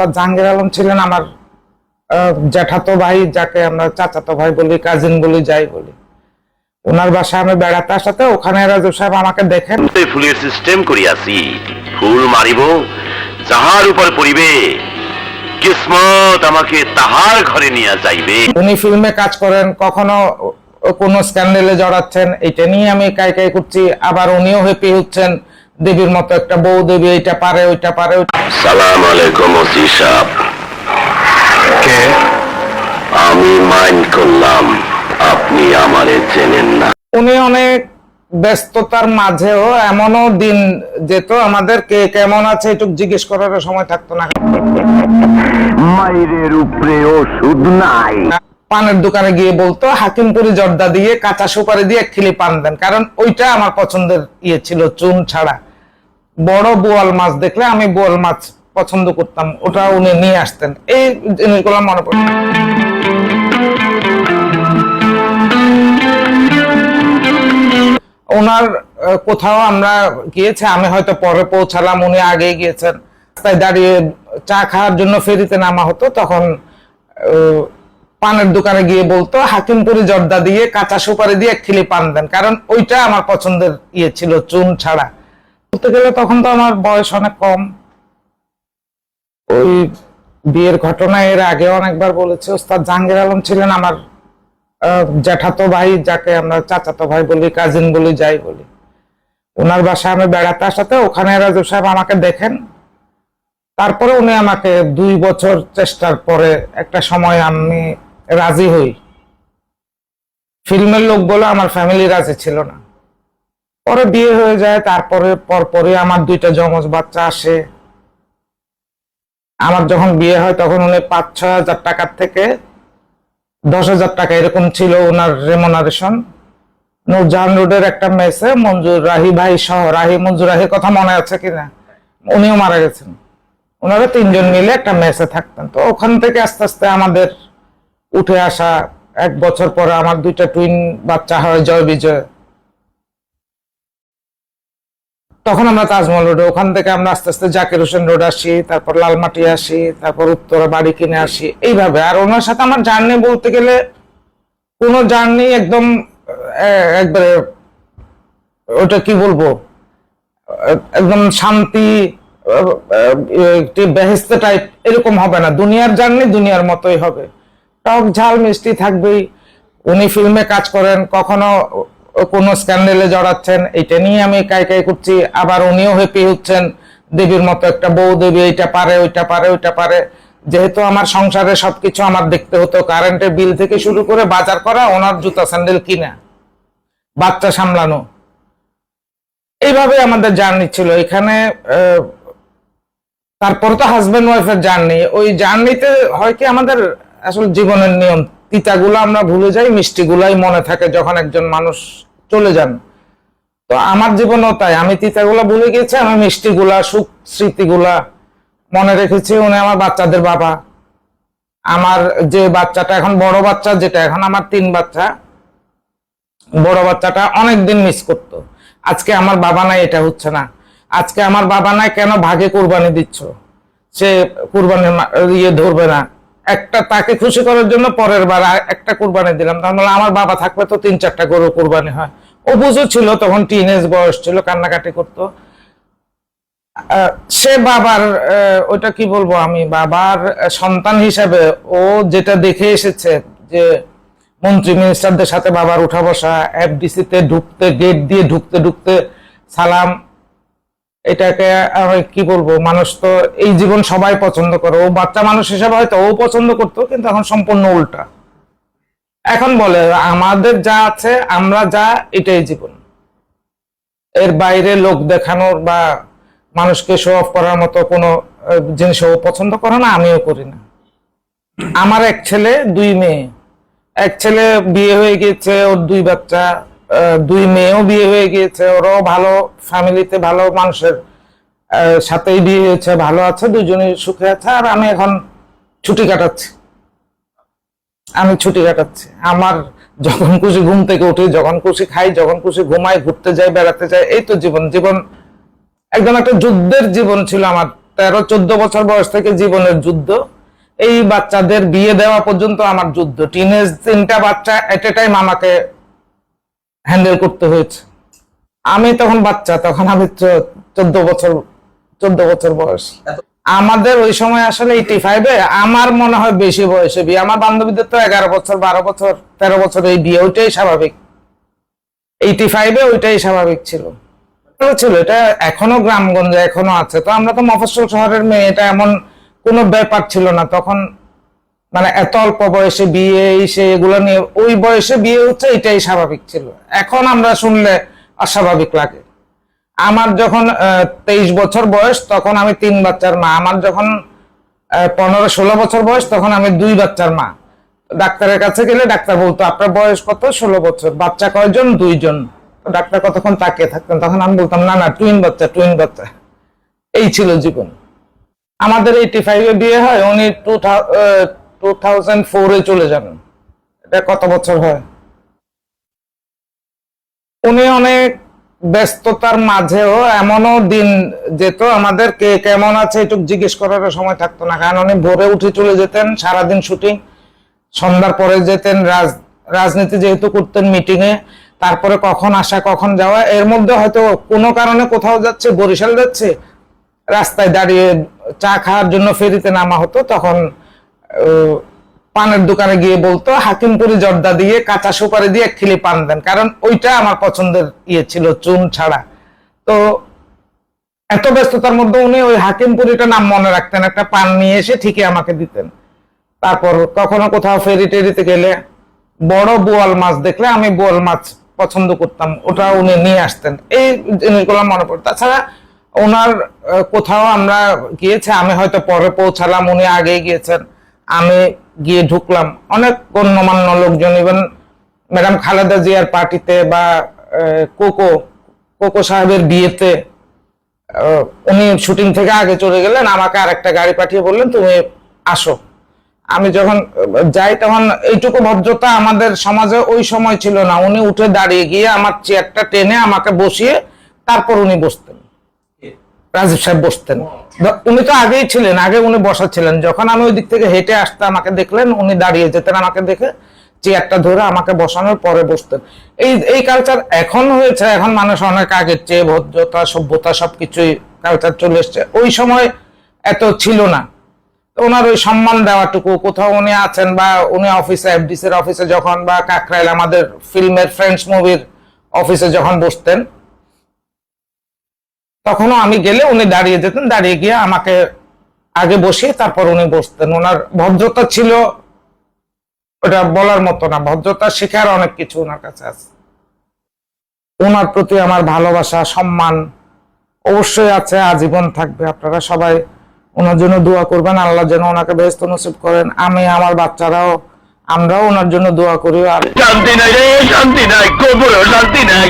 ওস্তাদ জাহাঙ্গীর আলম ছিলেন আমার জ্যাঠাতো ভাই যাকে আমরা চাচাতো ভাই বলি কাজিন বলি যাই বলি। ওনার বাসায় আমি বেড়াতে আসাতে ওখানে রাজু সাহেব আমাকে দেখেন। ফুলের সিস্টেম করিয়াছি। ফুল মারিব যাহার উপর পড়িবে কিসমত আমাকে তাহার ঘরে নিয়ে যাইবে। উনি ফিল্মে কাজ করেন কখনো কোনো স্ক্যান্ডেলে জড়াচ্ছেন এটা নিয়ে আমি কাই কাই করছি আবার উনিও হ্যাপি হচ্ছেন দেবীর মতো একটা বউ দেবী এইটা পারে ওইটা পারে সালাম আলাইকুম ওসি সাহেব কে? আমি মাইন্ড করলাম আপনি আমারে চেনেন না। উনি অনেক ব্যস্ততার মাঝেও এমনও দিন যেত আমাদের কে কেমন আছে এটুক জিজ্ঞেস করার সময় থাকতো না। মাইরের উপরে ওষুধ নাই। পানের দোকানে গিয়ে বলতো হাকিমপুরি জর্দা দিয়ে কাঁচা সুপারি দিয়ে এক খিলি পান দেন কারণ ওইটা আমার পছন্দের ইয়ে ছিল চুন ছাড়া। বড় বোয়াল মাছ দেখলে আমি বোয়াল মাছ পছন্দ করতাম, ওটা উনি নিয়ে আসতেন। এই জিনিসগুলো মনে পড়ে। ওনার কোথাও আমরা গিয়েছে, আমি হয়তো পরে পৌঁছালাম, উনি আগে গিয়েছেন। রাস্তায় দাঁড়িয়ে চা খাওয়ার জন্য ফেরিতে নামা হতো, তখন পানের দোকানে গিয়ে বলতো, হাকিমপুরি জর্দা দিয়ে কাঁচা সুপারি দিয়ে এক খিলি পান দেন। কারণ ওইটা আমার পছন্দের ইয়ে ছিল, চুন ছাড়া। বলতে গেলে তখন তো আমার বয়স অনেক কম। ওই বিয়ের ঘটনা এর আগে অনেকবার বলেছে, ওস্তাদ জাহাঙ্গীর আলম ছিলেন আমার জ্যাঠাতো ভাই, যাকে আমরা চাচাতো ভাই বলি কাজিন বলি, যাই বলি। ওনার বাসায় আমি বেড়াতে আসাতে ওখানে রাজু সাহেব আমাকে দেখেন। তারপরে উনি আমাকে দুই বছর চেষ্টার পরে একটা সময় আমি রাজি হই। ফিল্মের লোক বলে আমার ফ্যামিলি রাজি ছিল না। পরে বিয়ে হয়ে যায়, তারপরে পরপরই আমার দুইটা যমজ বাচ্চা আসে। আমার যখন বিয়ে হয় তখন উনি পাঁচ ছ হাজার টাকার থেকে দশ হাজার টাকা এরকম ছিল ওনার রেমোনারেশন নূরজাহান রোডের একটা মেসে মঞ্জুর রাহি ভাই সহ, রাহি, মঞ্জুর রাহির কথা মনে আছে কিনা? উনিও মারা গেছেন। ওনারা তিনজন মিলে একটা মেসে থাকতেন। তো ওখান থেকে আস্তে আস্তে আমাদের উঠে আসা, এক বছর পরে আমার দুইটা টুইন বাচ্চা হয়, জয় বিজয়। তখন আমরা তাজমহল রোডে, ওখান থেকে আমরা আস্তে আস্তে জাকির হোসেন রোড আসি, তারপর লালমাটি আসি, তারপর উত্তরা বাড়ি কিনে আসি। এইভাবে, আর ওনার সাথে আমার জার্নি বলতে গেলে কোনো জার্নি একদম একবারে ওটা কি বলব? একদম শান্তি বেহেস্তে টাইপ এরকম হবে না। দুনিয়ার জার্নি দুনিয়ার মতোই হবে। টক ঝাল মিষ্টি থাকবেই। উনি ফিল্মে কাজ করেন, কখনো কোনো স্ক্যান্ডেলে জড়াচ্ছেন এটা নিয়ে আমি কাই কাই করছি। আবার উনিও হ্যাপি হচ্ছেন, দেবীর মতো একটা বউ দেবী, এইটা পারে, ওইটা পারে ওইটা পারে। যেহেতু আমার সংসারে সবকিছু আমার দেখতে হতো, কারেন্টের বিল থেকে শুরু করে বাজার করা, ওনার জুতা স্যান্ডেল কিনা, বাচ্চা সামলানো। এইভাবে আমাদের জার্নি ছিল। এখানে তারপর তো হাজবেন্ড ওয়াইফের জার্নি। ওই জার্নিতে হয় কি আমাদের আসলে জীবনের নিয়ম তিতাগুলো আমরা ভুলে যাই, মিষ্টিগুলাই মনে থাকে যখন একজন মানুষ চলে যান। তো আমার জীবনও তাই, আমি তিতাগুলা ভুলে গেছি, আমি মিষ্টিগুলা, সুখ স্মৃতিগুলা মনে রেখেছি, উনি আমার বাচ্চাদের বাবা। আমার যে বাচ্চাটা এখন বড় বাচ্চা, যেটা এখন আমার তিন বাচ্চা, বড় বাচ্চাটা অনেক দিন মিস করতো। আজকে আমার বাবা নাই, এটা হচ্ছে না। আজকে আমার বাবা নাই, কেন ভাগে কোরবানি দিচ্ছ? সে কোরবানির ইয়ে ধরবে না। একটা তাকে খুশি করার জন্য পরের বার একটা কোরবানি দিলাম। তাহলে আমার বাবা থাকলে তো তিন চারটা গরু কোরবানি হয়। ও বুঝো ছিল তখন টিনেজ বয়স ছিল, কান্নাকাটি করতো। সে বাবার ওইটা কি বলব আমি, বাবার সন্তান হিসাবে ও যেটা দেখে এসেছে যে মন্ত্রী মিনিস্টারদের সাথে বাবার উঠা বসা এফডিসি তে ঢুকতে গেট দিয়ে ঢুকতে ঢুকতে সালাম এটাকে কি বলব, মানুষ তো এই জীবন সবাই পছন্দ করে। ও বাচ্চা মানুষ হিসাবে হয়তো ও পছন্দ করতো, কিন্তু এখন সম্পূর্ণ উল্টা। এখন বলে, আমাদের যা আছে, আমরা যা, এটাই জীবন। এর বাইরে লোক দেখানোর বা মানুষকে শো অফ করার মতো কোনো জিনিস ও পছন্দ করে না, আমিও করি না। আমার এক ছেলে, দুই মেয়ে। এক ছেলে বিয়ে হয়ে গিয়েছে, ওর দুই বাচ্চা। দুই মেয়েও বিয়ে হয়ে গিয়েছে, ওরাও ভালো ফ্যামিলিতে ভালো মানুষের সাথেই বিয়ে হয়েছে, ভালো আছে, দুজনেই সুখে আছে, আর আমি এখন ছুটি কাটাচ্ছি। আমি ছুটি কাটাচ্ছি। আমার যখন খুশি ঘুম থেকে উঠি, যখন খুশি খাই, যখন খুশি ঘুমাই, ঘুরতে যাই, বেড়াতে যাই, এই তো জীবন। জীবন একদম একটা যুদ্ধের জীবন ছিল আমার। তেরো, চোদ্দ বছর বয়স থেকে জীবনের যুদ্ধ। এই বাচ্চাদের বিয়ে দেওয়া পর্যন্ত আমার যুদ্ধ। টিনেজ তিনটা বাচ্চা এট এ টাইম আমাকে হ্যান্ডেল করতে হয়েছে। আমি তখন বাচ্চা, তখন আমি চোদ্দ বছর চোদ্দ বছর বয়স। আমাদের ওই সময় আসলে এইটি ফাইভে আমার মনে হয় বেশি বয়সে বিয়ে। আমার বান্ধবীদের তো এগারো বছর, বারো বছর, তেরো বছর এই বিয়ে, ওইটাই স্বাভাবিক। এইটি ফাইভে ওইটাই স্বাভাবিক ছিল। ছিল, এটা এখনও গ্রামগঞ্জে এখনও আছে। তো আমরা তো মফস্বল শহরের মেয়ে, এটা এমন কোনো ব্যাপার ছিল না। তখন মানে এত অল্প বয়সে বিয়ে সে, এগুলো নিয়ে ওই বয়সে বিয়ে হচ্ছে, এটাই স্বাভাবিক ছিল। এখন আমরা শুনলে অস্বাভাবিক লাগে। আমার যখন তেইশ বছর বয়স, তখন আমি তিন বাচ্চার মা। আমার যখন পনেরো, ষোলো বছর বয়স, তখন আমি দুই বাচ্চার মা। ডাক্তারের কাছে গেলে ডাক্তার বলতো, আপনার বয়স কত? ষোলো বছর। বাচ্চা কয়জন? দুইজন। ডাক্তার কতক্ষণ তাকিয়ে থাকতেন? তখন আমি বলতাম, না না টুইন বাচ্চা টুইন বাচ্চা। এই ছিল জীবন। আমাদের এইটি ফাইভে বিয়ে হয়, উনি টু টু থাউজেন্ড ফোরে চলে যান এটা কত বছর হয়? উনি অনেক ব্যস্ততার মাঝেও এমনও দিন যেত আমাদের কে কেমন আছে একটু জিজ্ঞেস করার সময় থাকতো না, কারণ উনি ভোরে উঠে চলে যেতেন, সারাদিন শুটিং, সন্ধ্যার পরে যেতেন, রাজ, রাজনীতি যেহেতু করতেন মিটিং এ তারপরে কখন আসা, কখন যাওয়া, এর মধ্যে হয়তো কোনো কারণে কোথাও যাচ্ছে, বরিশাল যাচ্ছে, রাস্তায় দাঁড়িয়ে চা খাওয়ার জন্য ফেরিতে নামা হতো, তখন পানের দোকানে গিয়ে বলতো, হাকিমপুরি জর্দা দিয়ে, কাঁচা সুপারি দিয়ে এক খিলি পান দেন। কারণ ওইটা আমার পছন্দের ইয়ে ছিল, চুন ছাড়া। তো এত ব্যস্ততার মধ্যে উনি ওই হাকিমপুরিটা নাম মনে রাখতেন, একটা পান নিয়ে এসে ঠিকই আমাকে দিতেন। তারপর কখনো কোথাও ফেরি টেরিতে গেলে বড় বোয়াল মাছ দেখলে আমি বোয়াল মাছ পছন্দ করতাম, ওটা উনি নিয়ে আসতেন। এই জিনিসগুলো মনে পড়ে। তাছাড়া ওনার কোথাও আমরা গিয়েছে, আমি হয়তো পরে পৌঁছালাম, উনি আগে গিয়েছেন। আমি গিয়ে ঢুকলাম। অনেক গণ্যমান্য লোকজন ইভেন ম্যাডাম খালেদা জিয়ার পার্টিতে বা কোকো কোকো সাহেবের বিয়েতে উনি শুটিং থেকে আগে চলে গেলেন, আমাকে আরেকটা গাড়ি পাঠিয়ে বললেন, তুমি আসো। আমি যখন যাই তখন এইটুকু ভদ্রতা আমাদের সমাজে ওই সময় ছিল না। উনি উঠে দাঁড়িয়ে গিয়ে আমার চেয়ারটা টেনে আমাকে বসিয়ে তারপর উনি বসতেন। রাজীব সাহেব বসতেন। দ- উনি তো আগেই ছিলেন আগে উনি বসা ছিলেন যখন আমি ওই দিক থেকে হেঁটে আসতে আমাকে দেখলেন উনি দাঁড়িয়ে যেতেন আমাকে দেখে চেয়ারটা ধরে আমাকে বসানোর পরে বসতেন। এই এই কালচার এখন হয়েছে এখন মানুষ অনেক আগের চেয়ে ভদ্রতা সভ্যতা সবকিছুই কালচার চলে এসছে। ওই সময় এত ছিল না। ওনার ওই সম্মান দেওয়াটুকু কোথাও উনি আছেন বা উনি অফিসে এফডিসি এর অফিসে যখন বা কাকরাইল আমাদের ফিল্মের ফ্রেন্ডস মুভির অফিসে যখন বসতেন তখনও আমি গেলে উনি দাঁড়িয়ে যেতেন, দাঁড়িয়ে গিয়ে আমাকে আগে বসিয়ে তারপর উনি বসতেন। ওনার ভদ্রতা ছিল ওটা বলার মতো না, ভদ্রতা শেখার অনেক কিছু ওনার কাছে আছে। ওনার প্রতি আমার ভালোবাসা, সম্মান অবশ্যই আছে, আজীবন থাকবে। আপনারা সবাই ওনার জন্য দোয়া করবেন, আল্লাহ যেন ওনাকে ব্যস্ত নসিব করেন। আমি, আমার বাচ্চারাও, আমরাও ওনার জন্য দোয়া করি। আর শান্তি নাই শান্তি নাই কবর শান্তি নাই।